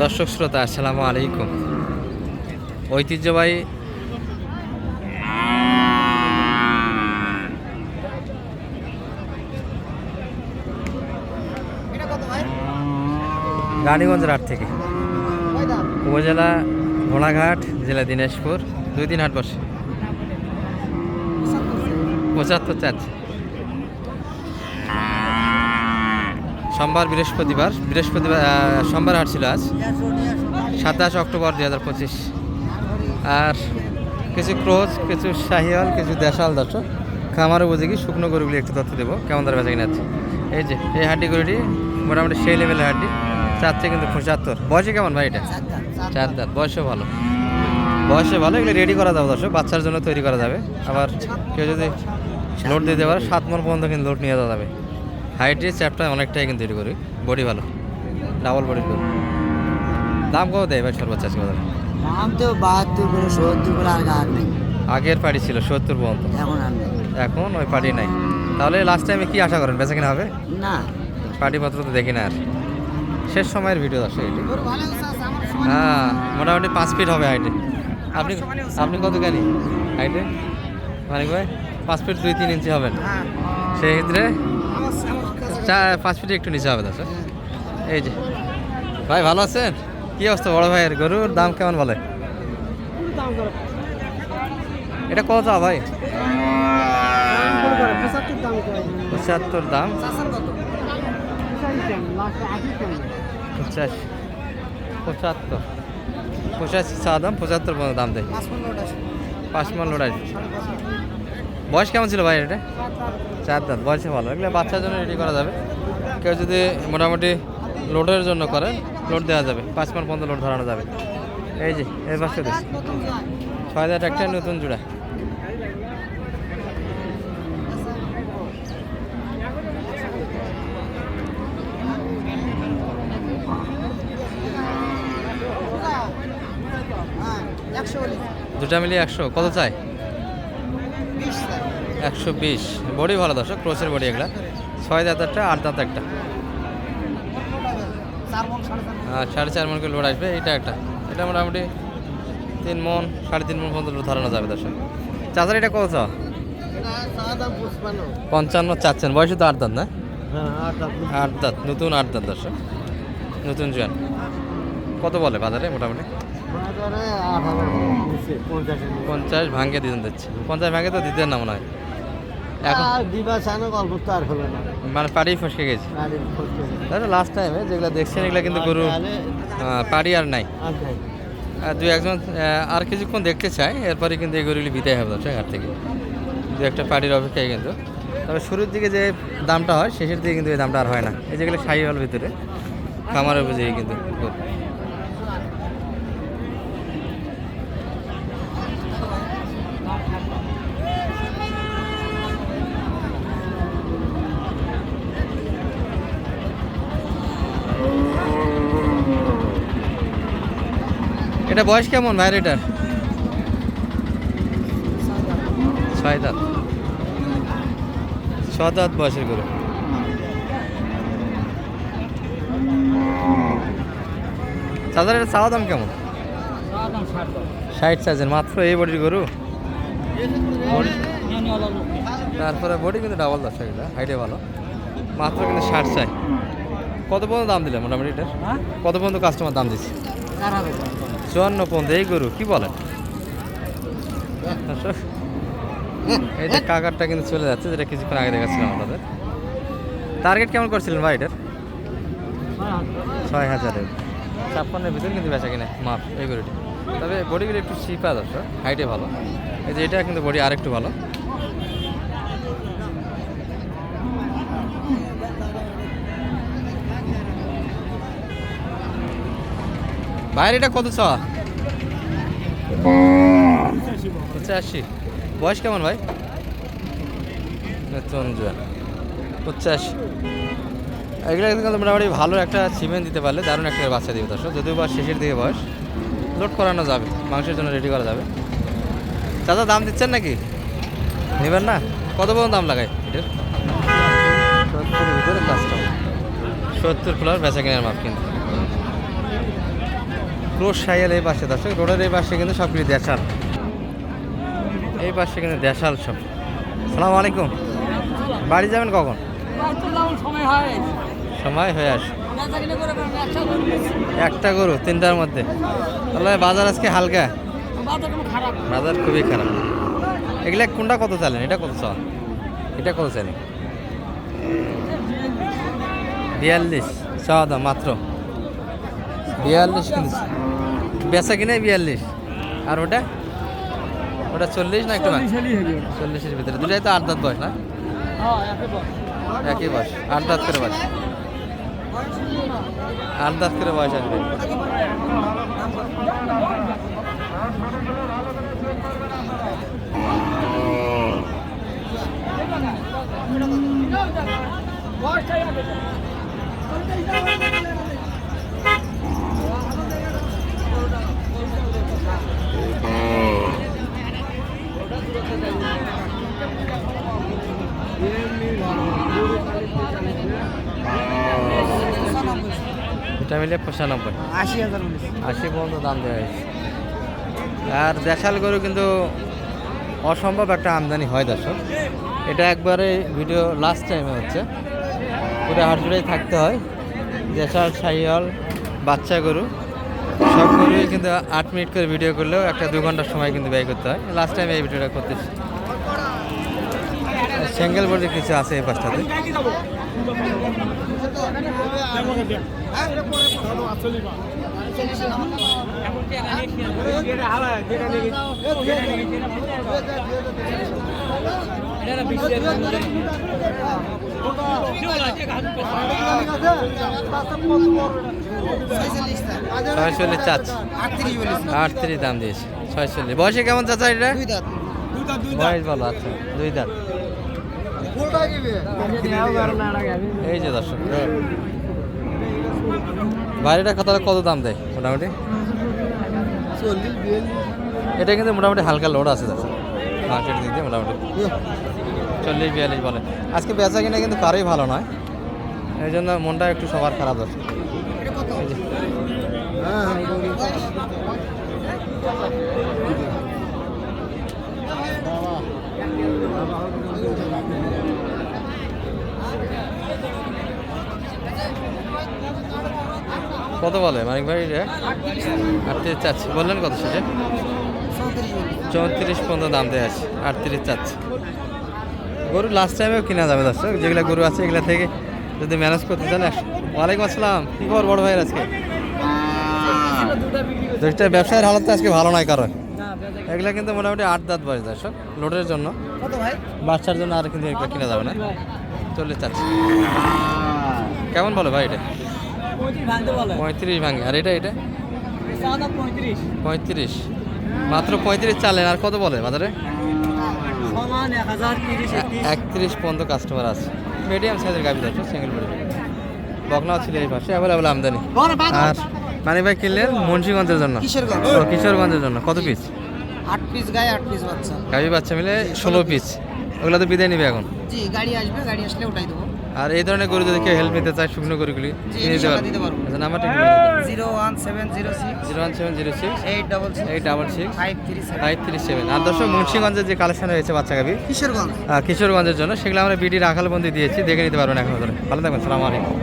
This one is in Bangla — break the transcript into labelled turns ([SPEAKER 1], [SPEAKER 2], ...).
[SPEAKER 1] দর্শক শ্রোতা, আসসালামু আলাইকুম। ঐতিহ্যবাহী রানীগঞ্জের হাট থেকে। উপজেলা ঘোড়াঘাট জেলা দিনাজপুর, দুই দিন হাট বসে। পঁচাত্তর চাচ্ছে সোমবার বৃহস্পতিবার বৃহস্পতিবার সোমবার হাট ছিল আজ সাতাশ অক্টোবর দুই হাজার পঁচিশ। আর কিছু ক্রোজ কিছু শাহিওয়াল কিছু দেশাল দর্শক বুঝে কি শুকনো গরুগুলি একটু তথ্য দেবো। কেমন দরে বেচা কিনা আছে? এই যে এই হাড্ডি গরুটি মোটামুটি সেই লেভেলের হাড্ডি চাচ্ছে কিন্তু পঁচাত্তর বয়সে কেমন ভাই এটা? চার দাঁত বয়সে ভালো। বয়সে ভালো এগুলো রেডি করা যাবে দর্শক। বাচ্চার জন্য তৈরি করা যাবে। আবার কেউ যদি লোড দিতে পারে সাত মন পর্যন্ত কিন্তু লোড নিয়ে যাওয়া যাবে। হাইটে চ্যাপটা অনেকটাই কিন্তু তৈরি করি বডি ভালো। ডাবল বডি গরু দাম কত দেয় ভাই সর্বোচ্চ আজকে বাজারে?
[SPEAKER 2] দাম তো বাহাত্তর করে সত্তর করে আর আর নেই।
[SPEAKER 1] আগের পাড়ি ছিল সত্তর পর্যন্ত।
[SPEAKER 2] এখন আর নেই।
[SPEAKER 1] এখন ওই পার্টি নাই। তাহলে লাস্ট টাইমে কি আশা করেন বেচা কিনা হবে?
[SPEAKER 2] না।
[SPEAKER 1] পার্টি পত্র তো দেখি না আর। শেষ সময়ের ভিডিও দর্শক এটি। হ্যাঁ মোটামুটি পাঁচ ফিট হবে হাইটে আপনি আপনি কত জ্ঞানী হাইটে মানে ভাই পাঁচ ফিট দুই তিন ইঞ্চি হবেন সেই ক্ষেত্রে চার পাঁচ ফিটে একটু নিচে হবে দর্শক এই যে। ভাই ভালো আছেন? কি অবস্থা বড় ভাইয়ের? গরুর দাম কেমন বলে? এটা কত চা ভাই? পঁচাত্তর দাম পঁচাশি। পঁচাত্তর। পঁচাশি চা দাম পঁচাত্তর দাম দেয়। পাঁচ মান লোড আসবে বয়স কেমন ছিল ভাই এটা? চার দাঁত। বয়সে ভালো। এগুলো বাচ্চার জন্য রেডি করা যাবে। কেউ যদি মোটামুটি লোডের জন্য করে লোড দেওয়া যাবে। পাঁচ মান পর্যন্ত লোড ধরানো যাবে। এই যে এই পাশে দেখছি। ছয় হাজার একটা নতুন জোড়া। দুটা মিলিয়ে একশো কত চাই? একশো বিশ। বডি ভালো দর্শক ক্রোসের বডি এগুলা। ছয় দাঁত একটা আট দাঁত একটা। সাড়ে চার মন। করে লোড আসবে এটা একটা। এটা মোটামুটি তিন মন সাড়ে তিন মন পর্যন্ত লোড ধরানো যাবে দর্শক। চাচার এটা কত? পঞ্চান্ন চাচ্ছেন। বয়সে তো আট দাঁত না? আট দাঁত নতুন আট দাঁত দর্শক। নতুন জোয়ান। কত বলে বাজারে মোটামুটি? পঞ্চাশ। ভাঙ্গে দিতেন দিচ্ছে। পঞ্চাশ ভাঙ্গে তো দিতেন না মনে হয়। এখন? মানে পাড়ি ফসকে গেছে? তাহলে লাস্ট টাইমে যেগুলো দেখছেন এগুলো কিন্তু গরু পাড়ি আর নাই। আর দুই একজন আর কিছুক্ষণ দেখতে চাই এরপরে কিন্তু এই গরুগুলি বিদায় হবে দর্শক হাট থেকে। দু একটা পাড়ির অপেক্ষায় কিন্তু। তবে শুরুর দিকে যে দামটা হয় শেষের দিকে কিন্তু এই দামটা আর হয় না। এই যেগুলো সাই হল ভিতরে খামার উপযোগী কিন্তু এটা বয়স কেমন ভাইয়ের এটার? ছয় দাঁত। ছ দাঁত বয়সের গরু। চাঁদার এটা চাওয়া দাম কেমন? ষাট সাইজের মাত্র এই বডির গরু? তারপরে বডি কিন্তু ডাবল দশ এটা হাইটে ভালো। মাত্র কিন্তু ষাট চাই। কত পর্যন্ত দাম দিলে মোটামুটি এটা কত পর্যন্ত কাস্টমার দাম দিচ্ছে? চুয়ান্ন পর্যন্ত এই গরু, কি বলেন? এই যে কাকারটা কিন্তু চলে যাচ্ছে, যেটা কিছুক্ষণ আগে দেখাচ্ছিলাম আপনাদের। টার্গেট কেমন করছিলেন ভাই এটার? ছয় হাজারের। ছাপ্পান্নের ভিতরে কিন্তু বেচা কিনে, মাপ, এই গরুটি। তবে বডিগুলো একটু শিপা দর্শক হাইটে ভালো। এই যে এটা কিন্তু বডি আরেকটু ভালো। ভাইয়ের এটা কত চাওয়া? বয়স কেমন ভাই? নতুন জোয়ান পঁচাশি। এগুলো কিন্তু মোটামুটি ভালো একটা সিমেন্ট দিতে পারলে, দারুণ একটা বাচ্চা দিবে দর্শক। যদিও বা শেষের দিকে বয়স, লোড করানো যাবে, মাংসের জন্য রেডি করা যাবে। চাচা, দাম দিচ্ছেন নাকি? নেবেন না? কত পর্যন্ত দাম লাগায়? এটার? সত্তরের ভিতরে কাস্টমার সত্তর বেচা কেনার মাপ কিন্তু। ক্রোশ সাইয়াল এই পাশে, দর্শক, রোডের এই পাশে কিন্তু সব কিছু দেশাল। এই পাশে কিন্তু দেশাল সব। সালাম আলাইকুম। বাড়ি যাবেন কখন?
[SPEAKER 2] সময় হয়ে
[SPEAKER 1] আস। একটা গরু, তিনটার মধ্যে। তাহলে বাজার আজকে হালকা? বাজার খুবই খারাপ। এগুলা কোনটা কত চালেন? এটা কত চাল? এটা কত চালেন? বিয়াল্লিশ। চাওয়া দাম মাত্র। বিয়াল্লিশ কিনছে। বেচা কিনে বিয়াল্লিশ। আর ওটা? ওটা চল্লিশ না একটু চল্লিশের ভিতরে। দুটাই তো আট দাঁত বয়স না? একই বয়স। আট দাঁত করে বয়স। আট দাঁত করে বয়স আসবে। এটা মিলে পঁচানব্বই।
[SPEAKER 2] আশি হাজার
[SPEAKER 1] আশি পর্যন্ত দাম দেওয়া হয়েছে। আর দেশাল গরু কিন্তু অসম্ভব একটা আমদানি হয় দর্শক। এটা একবারে ভিডিও লাস্ট টাইমে হচ্ছে। পুরো হাট থাকতে হয়। দেশাল সাইয়াল বাচ্চা গরু। সব গরুই কিন্তু আট মিনিট করে ভিডিও করলেও একটা দু ঘণ্টার সময় কিন্তু ব্যয় করতে হয়। লাস্ট টাইম এই ভিডিওটা করতেছি। সিঙ্গেল বডি কিছু আছে এই পাশটাতে। চাচ্ছে।
[SPEAKER 2] আটত্রিশ বলিস
[SPEAKER 1] আটত্রিশ দাম দিয়েছে। ছয়চল্লিশ। বয়সে কেমন চাচা এটা? বয়স ভালো আচ্ছা। দুই দাঁত। এই যে দর্শক কত কত দাম দেয় মোটামুটি?
[SPEAKER 2] চল্লিশ
[SPEAKER 1] এটা কিন্তু মোটামুটি হালকা লোড আছে দর্শক। মার্কেট দিক দিয়ে মোটামুটি। চল্লিশ বিয়াল্লিশ বলে। আজকে বেচা কিনা কিন্তু কারোই ভালো নয়। এই জন্য মনটা একটু সবার খারাপ দর্শক। কত বলে মানিক ভাই এটা আটত্রিশ চাচ্ছি। বললেন কত সেটা? চৌত্রিশ পর্যন্ত দাম দেওয়া আছে। আটত্রিশ চাচ্ছে। গরু লাস্ট টাইমেও কিনা যাবে দর্শক। যেগুলো গরু আছে এগুলো থেকে যদি ম্যানেজ করতে চান ওয়ালাইকুম আসসালাম। কী খবর বড় ভাইয়ের আজকে? দুইটা ব্যবসায়ের হালত আজকে ভালো নয় কারণ। এগুলো কিন্তু মোটামুটি আট দাঁত বয়স দর্শক লোডের জন্য। বাচ্চার জন্য আর কিন্তু এগুলো কিনা যাবে না। চল্লিশ চাচ্ছে। কেমন বলো ভাই এটা?
[SPEAKER 2] পঁয়ত্রিশ
[SPEAKER 1] ভাঙে। আর এটা এটা?
[SPEAKER 2] পঁয়ত্রিশ।
[SPEAKER 1] মাত্র পঁয়ত্রিশ চালেন। আর কত বলে বাজারে? একত্রিশ। পর্যন্ত কাস্টমার আছে। মিডিয়াম সাইজের গাভি দশ সিঙ্গেল বডি বকনাও ছিল এই পাশে। অ্যাভেলেবল আমদানি। আর মানে ভাই কিনলেন মুন্সিগঞ্জের জন্য?
[SPEAKER 2] কিশোরগঞ্জ।
[SPEAKER 1] কিশোরগঞ্জের জন্য। কত পিস
[SPEAKER 2] আট পিস গায়ে আট পিস বাচ্চা।
[SPEAKER 1] গাভি বাচ্চা মিলে ষোলো পিস ওগুলো তো বিদায় নিবে এখন?
[SPEAKER 2] জি গাড়ি আসবে গাড়ি আসলে ওটাই দেবো।
[SPEAKER 1] আর এই ধরনের গরু যদি কেউ হেল্প নিতে চায় শুকনো গরুগুলি দিতে পারব। আচ্ছা নাম্বারটা
[SPEAKER 2] zero one seven zero six.
[SPEAKER 1] Zero one seven zero six.
[SPEAKER 2] Eight double six.
[SPEAKER 1] Eight double six.
[SPEAKER 2] Five three
[SPEAKER 1] five three seven. আর দর্শক মুন্সিগঞ্জের যে কালেকশন হয়েছে বাচ্চা গাভি
[SPEAKER 2] কিশোরগঞ্জ।
[SPEAKER 1] কিশোরগঞ্জের জন্য সেগুলো আমরা বিডি রাখাল বন্দি দিয়েছি দেখে নিতে পারবেন এখন ধরে। ভালো থাকবেন সালাম আলাইকুম।